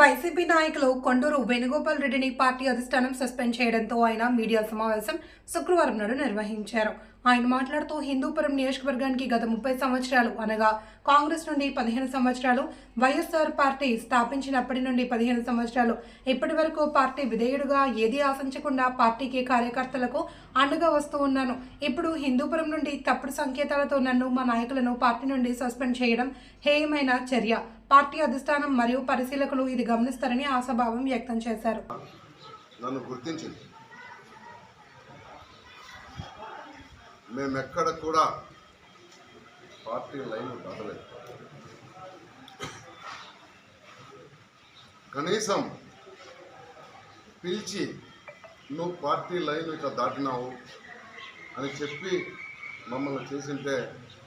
YCP నాయకులు కొండూరు వేణుగోపాల్ రెడ్డిని party అధిష్టానం సస్పెండ్ చేయడంతో ఆయన మీడియా సమావేశం శుక్రవారం నాడు నిర్వహించారు. ఆయన మాట్లాడుతూ హిందూపురం నియోజకవర్గానికి గత ముప్పై సంవత్సరాలు అనగా కాంగ్రెస్ నుండి పదిహేను సంవత్సరాలు వైఎస్ఆర్ పార్టీ స్థాపించినప్పటి నుండి పదిహేను సంవత్సరాలు ఇప్పటి వరకు పార్టీ విధేయుడుగా ఏది ఆశించకుండా పార్టీకి కార్యకర్తలకు అండగా వస్తూ ఉన్నాను. ఇప్పుడు హిందూపురం నుండి తప్పుడు సంకేతాలతో నన్ను మా నాయకులను పార్టీ నుండి సస్పెండ్ చేయడం హేయమైన చర్య. పార్టీ అధిష్టానం మరియు పరిశీలకులు ఇది గమనిస్తారని ఆశాభావం వ్యక్తం చేశారు. నన్ను గుర్తించింది మేమెక్కడ కూడా పార్టీ లైన్ దాటలేదు. కనీసం పిలిచి నువ్వు పార్టీ లైన్ ఇట్లా దాటినావు అని చెప్పి మమ్మల్ని చేసింటే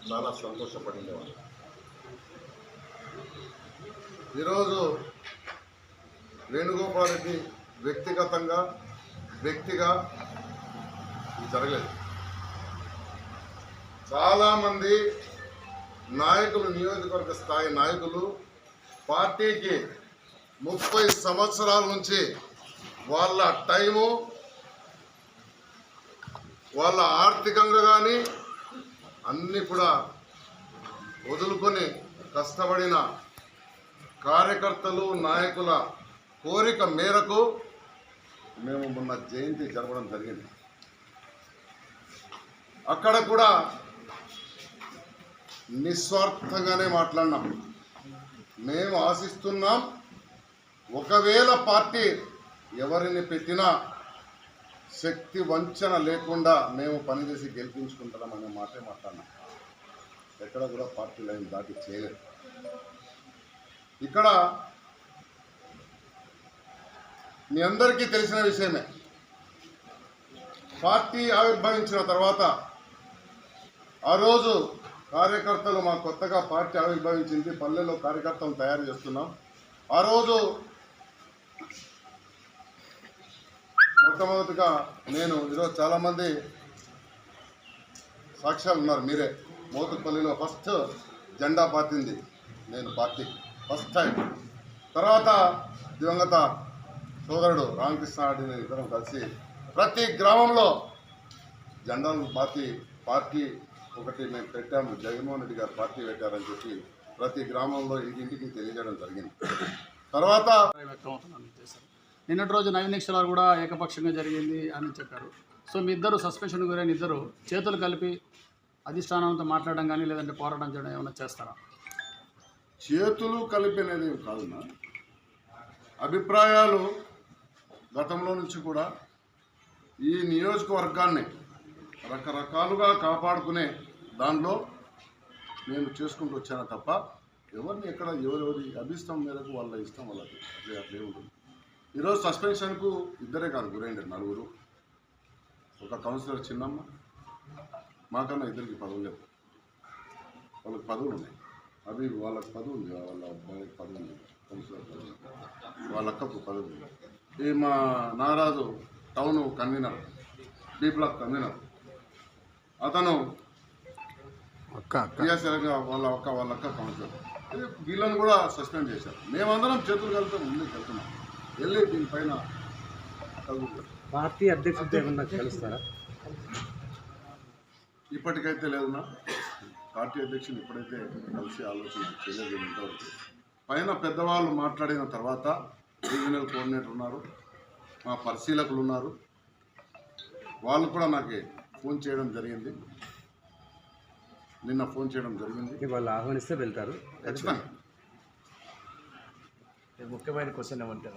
చాలా సంతోషపడిందేవాళ్ళు ఈరోజు వేణుగోపాల్ రెడ్డి వ్యక్తిగతంగా వ్యక్తిగా జరగలేదు. చాలామంది నాయకులు నియోజకవర్గ స్థాయి నాయకులు పార్టీకి ముప్పై సంవత్సరాల నుంచి వాళ్ళ టైము వాళ్ళ ఆర్థికంగా కానీ అన్నీ కూడా వదులుకొని కష్టపడిన కార్యకర్తలు నాయకుల కోరిక మేరకు మేము మొన్న జయంతి జరపడం జరిగింది. అక్కడ కూడా నిస్వార్థంగానే మాట్లాడినాం. మేము ఆశిస్తున్నాం ఒకవేళ పార్టీ ఎవరిని పెట్టినా శక్తి వంచన లేకుండా మేము పనిచేసి గెలిపించుకుంటున్నాం అనే మాటే మాట్లాడినాం. ఎక్కడ కూడా పార్టీ లైన్ దాటి చేయలేదు. ఇక్కడ మీ అందరికీ తెలిసిన విషయమే. పార్టీ ఆవిర్భవించిన తర్వాత ఆ రోజు కార్యకర్తలు మా కొత్తగా పార్టీ ఆవిర్భవించింది. పల్లెల్లో కార్యకర్తలు తయారు చేస్తున్నాం. ఆ రోజు మొట్టమొదటిగా నేను ఈరోజు చాలామంది సాక్ష్యాలు ఉన్నారు. మీరే. మోతుపల్లిలో ఫస్ట్ జెండా పాతింది నేను పార్టీ ఫస్ట్ టైం. తర్వాత దివంగత సోదరుడు రామకృష్ణారెడ్డిని ఇద్దరం కలిసి ప్రతి గ్రామంలో జెండాలు పార్టీ పార్టీ ఒకటి మేము పెట్టాము. జగన్మోహన్ రెడ్డి గారు పార్టీ పెట్టారని చెప్పి ప్రతి గ్రామంలో ఇంటింటికి తెలియజేయడం జరిగింది. తర్వాత నిన్నటి రోజు నవీన్ కూడా ఏకపక్షంగా జరిగింది అని చెప్పారు. సో మీ ఇద్దరు సస్పెన్షన్ గురైన ఇద్దరు చేతులు కలిపి అధిష్టానంతో మాట్లాడడం కానీ లేదంటే పోరాటం చేయడం ఏమైనా చేస్తారా? చేతులు కలిపినది కాదున అభిప్రాయాలు గతంలో నుంచి కూడా ఈ నియోజకవర్గాన్ని రకరకాలుగా కాపాడుకునే దానిలో నేను చేసుకుంటూ వచ్చాను తప్ప ఎవరిని ఎక్కడ ఎవరెవరి అభిష్టం మేరకు వాళ్ళ ఇష్టం వాళ్ళకి అట్లే అట్లే ఉంటుంది. ఈరోజు సస్పెన్షన్కు ఇద్దరే కాదు గురైండారు నలుగురు. ఒక కౌన్సిలర్ చిన్నమ్మ మాకన్నా ఇద్దరికి పదవులు లేవు. వాళ్ళకి పదవులు ఉన్నాయి. అవి వాళ్ళకి పదవి ఉంది వాళ్ళ అబ్బాయికి పదవి ఉంది వాళ్ళ అక్కకు పదవి ఉంది ఈ మా Nagaraju town convener B block convener. అతను క్రియాశీలంగా వాళ్ళ అక్క వాళ్ళ అక్క కౌన్సిలర్. వీళ్ళని కూడా సస్పెండ్ చేశారు. మేమందరం చేతులు కలిపి ముందుకు వెళ్తున్నాం. వెళ్ళి దీనిపైన పార్టీ అధ్యక్షుడితో ఏమన్నా కలుస్తారా? ఇప్పటికైతే లేదునా పార్టీ అధ్యక్షులు ఇప్పుడైతే కలిసి ఆలోచన చేయలేదు ఇంతవరకు పైన పెద్దవాళ్ళు మాట్లాడిన తర్వాత రీజనల్ కోఆర్డినేటర్ ఉన్నారు మా పరిశీలకులు ఉన్నారు. వాళ్ళు కూడా నాకు ఫోన్ చేయడం జరిగింది. నిన్న ఫోన్ చేయడం జరిగింది. వాళ్ళు ఆహ్వానిస్తే వెళ్తారు. ఖచ్చితంగా. ముఖ్యమైన క్వశ్చన్ ఏమంటే